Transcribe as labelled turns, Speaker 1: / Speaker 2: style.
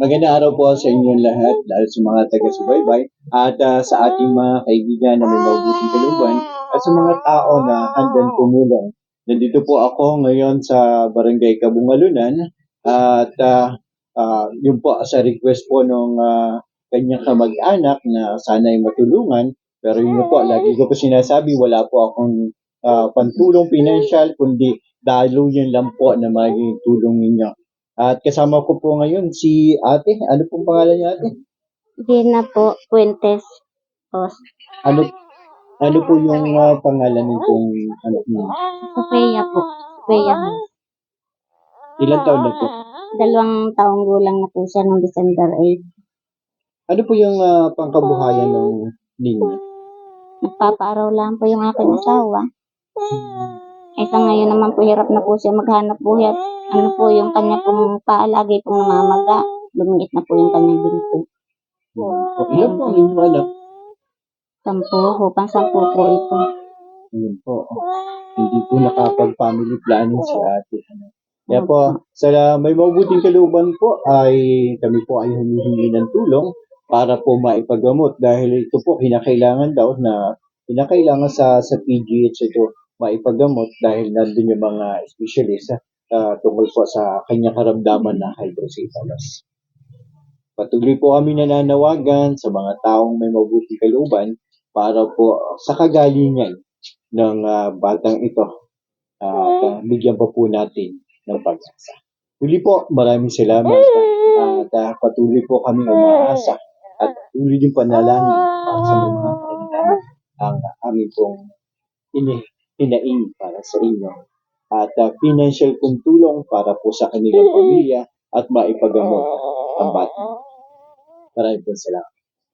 Speaker 1: Magandang araw po sa inyong lahat, lalo sa mga taga-subaybay at ah, sa ating mga kaibigan na may mabuting kalooban at sa mga tao na handang tumulong. Nandito po ako ngayon sa Barangay Kabungalunan at ah, ah, yun po sa request po ng kanyang kamag-anak na sana'y matulungan. Pero yun po, lagi ko po sinasabi, wala po akong ah, pantulong financial, kundi daluyan lang po na magiging tulong ninyo. At kasama ko po ngayon si ate. Ano pong pangalan niya ate?
Speaker 2: Gina po, Fuentes. Os.
Speaker 1: Ano ano po yung ah, pangalan nitong ano niyo?
Speaker 2: Sofia po. Sofia.
Speaker 1: Ilang taon na po?
Speaker 2: Dalawang taong gulang na po siya noong December 8.
Speaker 1: Ano po yung ah, pangkabuhayan ng ninyo?
Speaker 2: Nagpapaaraw lang po yung aking asawa. Eh sa ngayon naman po hirap na po siya maghanap buhay at ano po yung kanya pong paalagi pong namamaga. Lumiit na po yung kanyang binti.
Speaker 1: O, ilan po ang inyong anak?
Speaker 2: Sampu, hupang sampu po ito.
Speaker 1: Ayun po. Hindi po nakapag-family planning si ate. Ano. Kaya po, sa may mabuting kalooban po ay kami po ay humihingi ng tulong para po maipagamot dahil ito po kinakailangan daw na kinakailangan sa sa PGH ito maipagamot dahil nandun yung mga specialist uh, tungkol po sa kanyang karamdaman na hydrocephalus. Patuloy po kami nananawagan sa mga taong may mabuting kalooban para po sa kagalingan ng ah, batang ito at ah, bigyan pa po natin ng pag-asa. Huli po, maraming salamat at ah, patuloy po kami umaasa at patuloy din panalangin para sa mga kailangan ang aming pong ini hinaing para sa inyo at ah, financial kong tulong para po sa kanilang pamilya at maipagamot ang bata. Maraming po salamat.